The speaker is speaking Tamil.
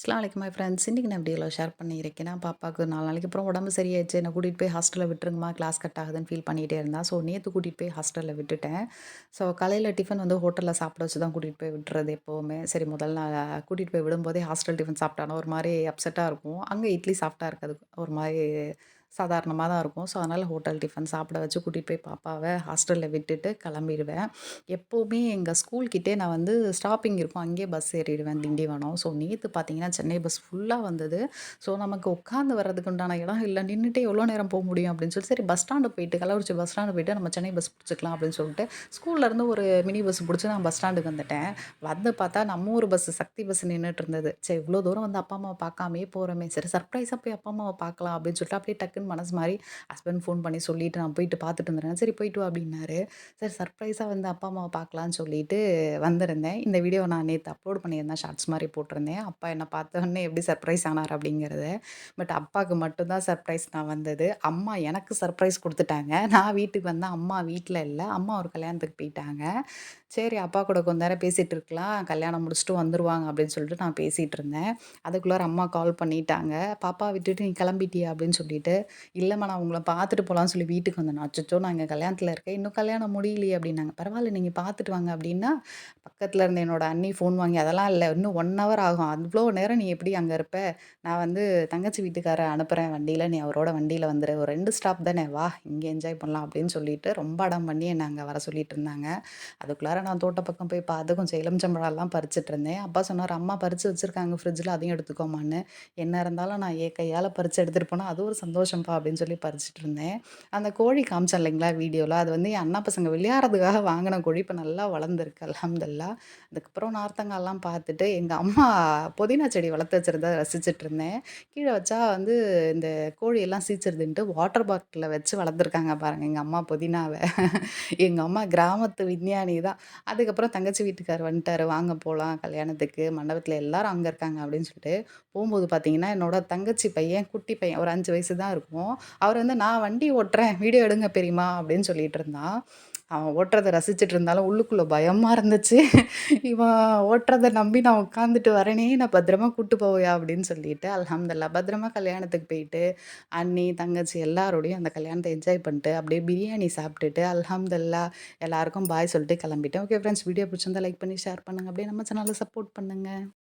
அஸ்லாம் மை ஃப்ரெண்ட்ஸ் இன்றைக்கி நான் வீடியோவில் ஷேர் பண்ணியிருக்கேன். பாப்பாவுக்கு நாலு நாளைக்கு அப்புறம் உடம்பு சரியாயிடுச்சு. என்னை கூட்டிகிட்டு போய் ஹாஸ்டலில் விட்டுருங்கம்மா. கிளாஸ் கட் ஆகுதுன்னு ஃபீல் பண்ணிகிட்டே இருந்தா. ஸோ நேற்று கூட்டிகிட்டு போய் ஹாஸ்டலில் விட்டுட்டேன். ஸோ காலையில் டிஃபன் வந்து ஹோட்டலில் சாப்பிட வச்சு தான் கூட்டிகிட்டு போய் விட்டுறது எப்போவுமே. சரி முதல்ல நான் கூட்டிகிட்டு போய் விடும்போதே ஹாஸ்டல் டிஃபன் சாப்பிட்டானா? ஒரு மாதிரி அப்செட்டாக இருக்கும். அங்கே இட்லி சாப்பிட்டா இருக்காது. ஒரு மாதிரி சாதாரணமாக தான் இருக்கும். ஸோ அதனால் ஹோட்டல் டிஃபன் சாப்பிட வச்சு கூட்டிகிட்டு போய் பாப்பாவை ஹாஸ்டலில் விட்டுட்டு கிளம்பிடுவேன். எப்போவுமே எங்கள் ஸ்கூல்கிட்டே நான் வந்து ஸ்டாப்பிங் இருக்கும். அங்கேயே பஸ் ஏறிடுவேன் திண்டிவனம். ஸோ நேற்று பார்த்தீங்கன்னா சென்னை பஸ் ஃபுல்லாக வந்தது. ஸோ நமக்கு உட்காந்து வர்றதுக்கு உண்டான இடம் இல்லை. நின்றுட்டே எவ்வளோ நேரம் போக முடியும் அப்படின்னு சொல்லி சரி பஸ் ஸ்டாண்டு போயிட்டு கள்ளக்குறிச்சி பஸ் ஸ்டாண்டு போயிட்டு நம்ம சென்னை பஸ் பிடிச்சிக்கலாம் அப்படின்னு சொல்லிட்டு ஸ்கூல்லேருந்து ஒரு மினி பஸ் பிடிச்சி நான் பஸ் ஸ்டாண்டுக்கு வந்துட்டேன். வந்து பார்த்தா நம்ம ஒரு பஸ் சக்தி பஸ் நின்றுட்டு இருந்தது. சரி இவ்வளோ தூரம் வந்து அப்பா அம்மாவை பார்க்காமே போகிறோமே சரி சர்ப்ரைஸாக போய் அப்பா அம்மாவை பார்க்கலாம் அப்படின்னு சொல்லிட்டு அப்படியே டக்கு டக்குன்னு மனசு மாதிரி ஹஸ்பண்ட் ஃபோன் பண்ணி சொல்லிவிட்டு நான் போயிட்டு பார்த்துட்டு வந்துடுறேன். சரி போயிட்டு வா அப்படின்னாரு. சரி சர்ப்ரைஸாக வந்து அப்பா அம்மாவை பார்க்கலான்னு சொல்லிட்டு வந்திருந்தேன். இந்த வீடியோ நான் நேற்று அப்லோட் பண்ணியிருந்தேன். ஷார்ட்ஸ் மாதிரி போட்டிருந்தேன். அப்பா என்னை பார்த்தோன்னே எப்படி சர்ப்ரைஸ் ஆனார் அப்படிங்கிறத. பட் அப்பாவுக்கு மட்டும்தான் சர்ப்ரைஸ் நான் வந்தது. அம்மா எனக்கு சர்ப்ரைஸ் கொடுத்துட்டாங்க. நான் வீட்டுக்கு வந்தேன் அம்மா வீட்டில் இல்லை. அம்மா ஒரு கல்யாணத்துக்கு போயிட்டாங்க. சரி அப்பா கூட கொஞ்ச நேரம் பேசிகிட்டு இருக்கலாம். கல்யாணம் முடிச்சுட்டு வந்துடுவாங்க அப்படின்னு சொல்லிட்டு நான் பேசிகிட்டு இருந்தேன். அதுக்குள்ளார அம்மா கால் பண்ணிட்டாங்க. பாப்பா விட்டுட்டு நீ கிளம்பிட்டியா? அப்படின்னு சொல்லிட்டு இல்லைம்மா நான் உங்களை பார்த்துட்டு போகலான்னு சொல்லி வீட்டுக்கு வந்தேன். அச்சோ நான் இங்கே கல்யாணத்தில் இருக்கேன். இன்னும் கல்யாணம் முடியலையே அப்படின்னாங்க. பரவாயில்ல நீங்கள் பார்த்துட்டு வாங்க அப்படின்னா பக்கத்தில் இருந்த என்னோட அண்ணி ஃபோன் வாங்கி அதெல்லாம் இல்லை இன்னும் ஒன் ஹவர் ஆகும். அவ்வளோ நேரம் நீ எப்படி அங்கே இருப்ப? நான் வந்து தங்கச்சி வீட்டுக்கார அனுப்புகிறேன் வண்டியில் நீ அவரோட வண்டியில் வந்துடு ஒரு ரெண்டு ஸ்டாப் தானே. வா இங்கே என்ஜாய் பண்ணலாம் அப்படின்னு சொல்லிட்டு ரொம்ப அடம் பண்ணி என்னை அங்கே வர சொல்லிட்டு இருந்தாங்க. அதுக்குள்ளார நான் தோட்ட பக்கம் போய் பார்த்து கொஞ்சம் எலுமிச்சம்பழம்லாம் பறிச்சுட்டு இருந்தேன். அப்பா சொன்னார் அம்மா பறித்து வச்சுருக்காங்க ஃப்ரிட்ஜில் அதையும் எடுத்துக்கோமான்னு என்ன இருந்தாலும் நான் ஏ கையால் பறித்து எடுத்துகிட்டு போனால் அது ஒரு சந்தோஷம் சந்தோஷம்ப்பா அப்படின்னு சொல்லி பறிச்சுட்டு இருந்தேன் அந்த கோழி காமிச்சேன் இல்லைங்களா வீடியோவில் அது வந்து என் அண்ணா பசங்க விளையாடுறதுக்காக வாங்கின கோழி இப்போ நல்லா வளர்ந்துருக்கு அலமதுல்லா அதுக்கப்புறம் நார்த்தங்காலாம் பார்த்துட்டு எங்கள் அம்மா புதினா செடி வளர்த்து வச்சுருந்தா ரசிச்சுட்டு இருந்தேன் கீழே வச்சா வந்து இந்த கோழியெல்லாம் சீச்சிருதுன்ட்டு வாட்டர் பாட்டிலில் வச்சு வளர்த்துருக்காங்க பாருங்கள் எங்கள் அம்மா புதினாவை. எங்கள் அம்மா கிராமத்து விஞ்ஞானி தான். அதுக்கப்புறம் தங்கச்சி வீட்டுக்கார் வந்துட்டார் வாங்க போகலாம் கல்யாணத்துக்கு மண்டபத்தில் எல்லாரும் அங்கே இருக்காங்க அப்படின்னு சொல்லிட்டு போகும்போது பார்த்தீங்கன்னா என்னோட தங்கச்சி பையன் குட்டி பையன் ஒரு அஞ்சு வயசு தான் இருக்கும். அவர் வந்து நான் வண்டி ஓட்டுறேன் வீடியோ எடுங்க பெரியமா அப்படின்னு சொல்லிட்டு இருந்தான். அவன் ஓட்டுறதை ரசிச்சுட்டு இருந்தாலும் உள்ளுக்குள்ளே பயமாக இருந்துச்சு. இவன் ஓட்டுறதை நம்பி நான் உட்காந்துட்டு வரேனே நான் பத்திரமா கூட்டு போவையா? அப்படின்னு சொல்லிட்டு அலமதுல்லா பத்திரமா கல்யாணத்துக்கு போயிட்டு அண்ணி தங்கச்சி எல்லாரோடையும் அந்த கல்யாணத்தை என்ஜாய் பண்ணிட்டு அப்படியே பிரியாணி சாப்பிட்டுட்டு அலமதுல்லா எல்லாருக்கும் பாய் சொல்லிட்டு கிளம்பிட்டேன். ஓகே ஃப்ரெண்ட்ஸ் வீடியோ பிடிச்சிருந்தா லைக் பண்ணி ஷேர் பண்ணுங்கள் அப்படியே நம்ம சேனலில் சப்போர்ட் பண்ணுங்கள்